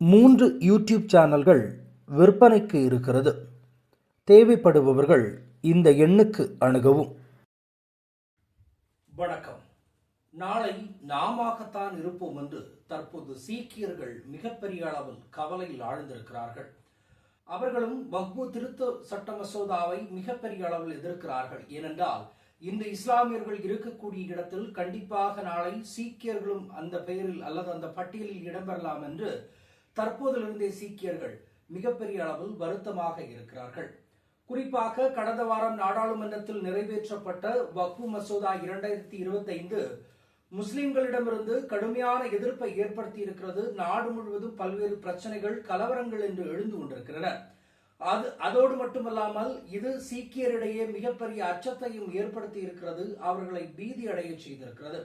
மூன்று யூடியூப் சேனல்கள் விற்பனைக்கு இருக்கிறது. தேவைப்படுபவர்கள் இந்த எண்ணுக்கு அணுகவும். வணக்கம். நாளை நாமத்தான் இருப்போம் என்று தற்போது சீக்கியர்கள் மிகப்பெரிய அளவில் கவலையில் ஆழ்ந்திருக்கிறார்கள். அவர்களும் வக்பு திருத்த சட்ட மசோதாவை மிகப்பெரிய அளவில் எதிர்க்கிறார்கள். ஏனென்றால் இந்த இஸ்லாமியர்கள் இருக்கக்கூடிய இடத்தில் கண்டிப்பாக நாளை சீக்கியர்களும் அந்த பெயரில் அல்லது அந்த பட்டியலில் இடம்பெறலாம் என்று தற்போதிலிருந்தே சீக்கியர்கள் மிகப்பெரிய அளவில் வருத்தமாக இருக்கிறார்கள். குறிப்பாக கடந்த வாரம் நாடாளுமன்றத்தில் நிறைவேற்றப்பட்ட வக்பு மசோதா இரண்டாயிரத்தி இருபத்தி ஐந்து முஸ்லிம்களிடமிருந்து கடுமையான எதிர்ப்பை ஏற்படுத்தி இருக்கிறது நாடு முழுவதும் பல்வேறு பிரச்சனைகள் கலவரங்கள் என்று எழுந்து கொண்டிருக்கின்றன. அது அதோடு மட்டுமல்லாமல் இது சீக்கியரிடையே மிகப்பெரிய அச்சத்தையும் ஏற்படுத்தி இருக்கிறது அவர்களை பீதி அடைய செய்திருக்கிறது.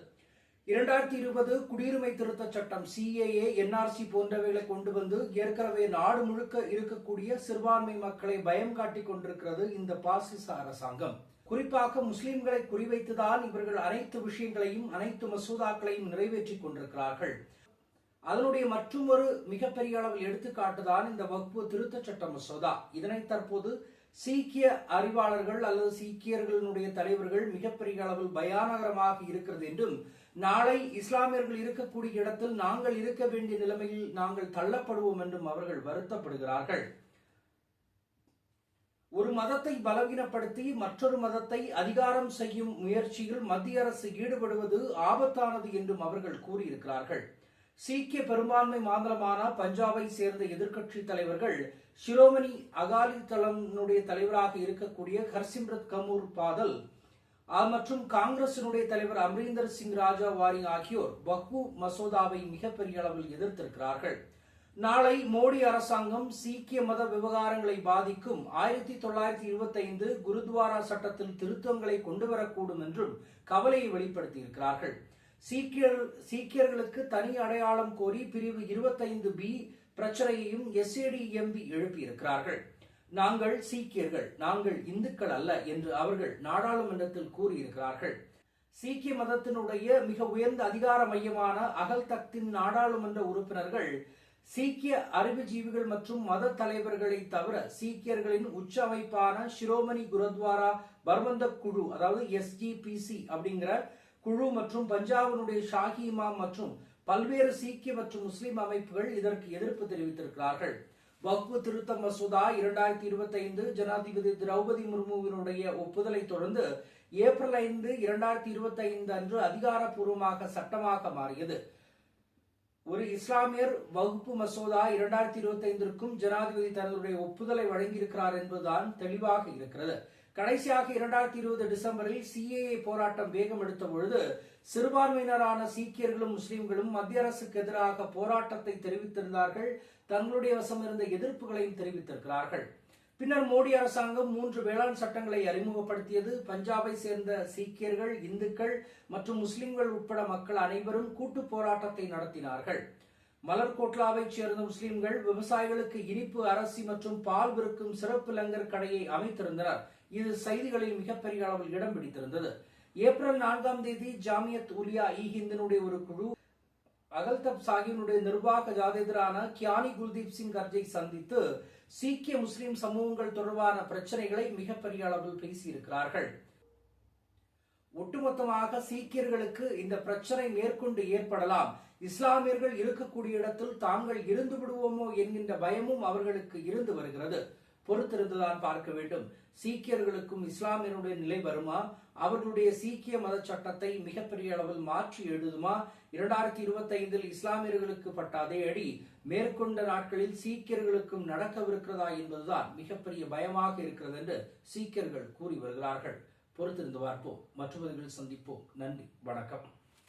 இரண்டாயிரத்தி இருபது குடியுரிமை திருத்த சட்டம் சிஏஏ என்ஆர்சி போன்றவைகளை கொண்டு வந்து ஏற்கனவே நாடு முழுக்க இருக்கக்கூடிய சிறுபான்மை மக்களை பயம் காட்டிக் கொண்டிருக்கிறது இந்த பாசிச அரசாங்கம். குறிப்பாக முஸ்லிம்களை குறிவைத்துதான் இவர்கள் அனைத்து விஷயங்களையும் அனைத்து மசோதாக்களையும் நிறைவேற்றிக் கொண்டிருக்கிறார்கள். அதனுடைய மற்றொரு மிகப்பெரிய அளவில் எடுத்துக்காட்டுதான் இந்த வகுப்பு திருத்த சட்ட மசோதா. இதனை தற்போது சீக்கிய அறிவாளர்கள் அல்லது சீக்கியர்களுடைய தலைவர்கள் மிகப்பெரிய அளவில் பயானகரமாக இருக்கிறது என்றும் நாளை இஸ்லாமியர்கள் இருக்கக்கூடிய இடத்தில் நாங்கள் இருக்க வேண்டிய நிலைமையில் நாங்கள் தள்ளப்படுவோம் என்றும் அவர்கள் வருத்தப்படுகிறார்கள். ஒரு மதத்தை பலவீனப்படுத்தி மற்றொரு மதத்தை அதிகாரம் செய்யும் முயற்சியில் மத்திய அரசு ஈடுபடுவது ஆபத்தானது என்றும் அவர்கள் கூறியிருக்கிறார்கள். சீக்கிய பெரும்பான்மை மாநிலமான பஞ்சாபை சேர்ந்த எதிர்க்கட்சி தலைவர்கள் சிரோமணி அகாலி தளனுடைய தலைவராக இருக்கக்கூடிய ஹர்சிம்ரத் கமூர் பாதல் மற்றும் காங்கிரசினுடைய தலைவர் அமரீந்தர் சிங் ராஜா வாரி ஆகியோர் வக்பு மசோதாவை மிகப்பெரிய அளவில் எதிர்த்திருக்கிறார்கள். நாளை மோடி அரசாங்கம் சீக்கிய மத விவகாரங்களை பாதிக்கும் ஆயிரத்தி தொள்ளாயிரத்தி இருபத்தி ஐந்து குருத்வாரா சட்டத்தில் திருத்தங்களை கொண்டு வரக்கூடும் என்றும் கவலையை வெளிப்படுத்தியிருக்கிறார்கள். சீக்கியர் சீக்கியர்களுக்கு தனி அடையாளம் கோரி பிரிவு இருபத்தைந்து பி பிரச்சனையையும் எஸ்ஏடி எம்பி எழுப்பியிருக்கிறார்கள். நாங்கள் சீக்கியர்கள் நாங்கள் இந்துக்கள் அல்ல என்று அவர்கள் நாடாளுமன்றத்தில் கூறியிருக்கிறார்கள். சீக்கிய மதத்தினுடைய மிக உயர்ந்த அதிகார மையமான அகல் தக்தின் நாடாளுமன்ற உறுப்பினர்கள் சீக்கிய அறிவுஜீவிகள் மற்றும் மத தலைவர்களை தவிர சீக்கியர்களின் உச்ச அமைப்பான சிரோமணி குருத்வாரா பர்மந்த குழு அதாவது எஸ்ஜிபிசி அப்படிங்கிற குழு மற்றும் பஞ்சாபினுடைய ஷாஹி இமாம் மற்றும் பல்வேறு சீக்கிய மற்றும் முஸ்லிம் அமைப்புகள் இதற்கு எதிர்ப்பு தெரிவித்திருக்கிறார்கள். வக்பு திருத்த மசோதா இரண்டாயிரத்தி இருபத்தி ஐந்து ஜனாதிபதி திரௌபதி முர்முவினுடைய ஒப்புதலை தொடர்ந்து ஏப்ரல் ஐந்து இரண்டாயிரத்தி இருபத்தி ஐந்து அன்று அதிகாரப்பூர்வமாக சட்டமாக மாறியது. ஒரு இஸ்லாமியர் வகுப்பு மசோதா இரண்டாயிரத்தி இருபத்தி ஐந்திற்கும் ஜனாதிபதி தனதுடைய ஒப்புதலை வழங்கியிருக்கிறார் என்பதுதான் தெளிவாக இருக்கிறது. கடைசியாக இரண்டாயிரத்தி இருபது டிசம்பரில் சிஏஏ போராட்டம் வேகம் எடுத்த பொழுது சிறுபான்மையினரான சீக்கியர்களும் முஸ்லிம்களும் மத்திய அரசுக்கு எதிராக போராட்டத்தை தெரிவித்திருந்தார்கள். தங்களுடைய வசம் இருந்த எதிர்ப்புகளையும் தெரிவித்திருக்கிறார்கள். பின்னர் மோடி அரசாங்கம் மூன்று வேளாண் சட்டங்களை அறிமுகப்படுத்தியது. பஞ்சாபை சேர்ந்த சீக்கியர்கள் இந்துக்கள் மற்றும் முஸ்லிம்கள் உட்பட மக்கள் அனைவரும் கூட்டு போராட்டத்தை நடத்தினார்கள். மலர்கோட்லாவை சேர்ந்த முஸ்லிம்கள் விவசாயிகளுக்கு இனிப்பு அரசி மற்றும் பால் விற்கும் சிறப்பு லங்கர் கடையை அமைத்திருந்தனர். இது செய்திகளில் மிகப்பெரிய அளவில் இடம் பிடித்திருந்தது. ஏப்ரல் நான்காம் தேதி ஜாமியத் உலியா இ ஹிந்தினுடைய ஒரு குழு அகல்தப் சாஹிபினுடைய நிர்வாக ஜாதேதரான கியானி குல்தீப் சிங் கர்ஜை சந்தித்து சீக்கிய முஸ்லிம் சமூகங்கள் தொடர்பான பிரச்சனைகளை மிகப்பெரிய அளவில் பேசியிருக்கிறார்கள். ஒட்டுமொத்தமாக சீக்கியர்களுக்கு இந்த பிரச்சனை மேற்கொண்டு ஏற்படலாம். இஸ்லாமியர்கள் இருக்கக்கூடிய இடத்தில் தாங்கள் இருந்து விடுவோமோ என்கின்ற பயமும் அவர்களுக்கு இருந்து வருகிறது. பொறுத்திருந்துதான் பார்க்க வேண்டும். சீக்கியர்களுக்கும் இஸ்லாமியருடைய நிலை வருமா? அவர்களுடைய சீக்கிய மத சட்டத்தை மிகப்பெரிய அளவில் மாற்றி எழுதுமா? இரண்டாயிரத்தி இருபத்தி ஐந்தில் இஸ்லாமியர்களுக்கு பட்ட அதே அடி மேற்கொண்ட நாட்களில் சீக்கியர்களுக்கும் நடக்கவிருக்கிறதா என்பதுதான் மிகப்பெரிய பயமாக இருக்கிறது என்று சீக்கியர்கள் கூறி வருகிறார்கள். பொறுத்திருந்து பார்ப்போம். மற்றவர்கள் சந்திப்போம். நன்றி. வணக்கம்.